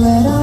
หน้า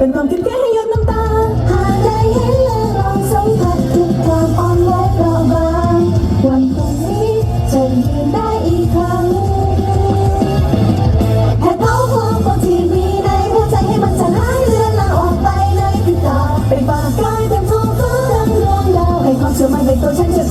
เป็นความคิดแค่ให้หยดน้ำตา หาได้เห็นแล้วลองสัมผัสทุกความอ่อนไหวเปราบาง วันพรุ่งนี้จะยืนได้อีกครั้งแค่เขาความกดที่มีในหัวใจให้มันจะงหายเลือนลางออกไปเลยติดตาเป็นปากกลายเป็นท้องฟ้าดังดองดาวให้ความเชื่อมั่นเป็นตัวฉันจะ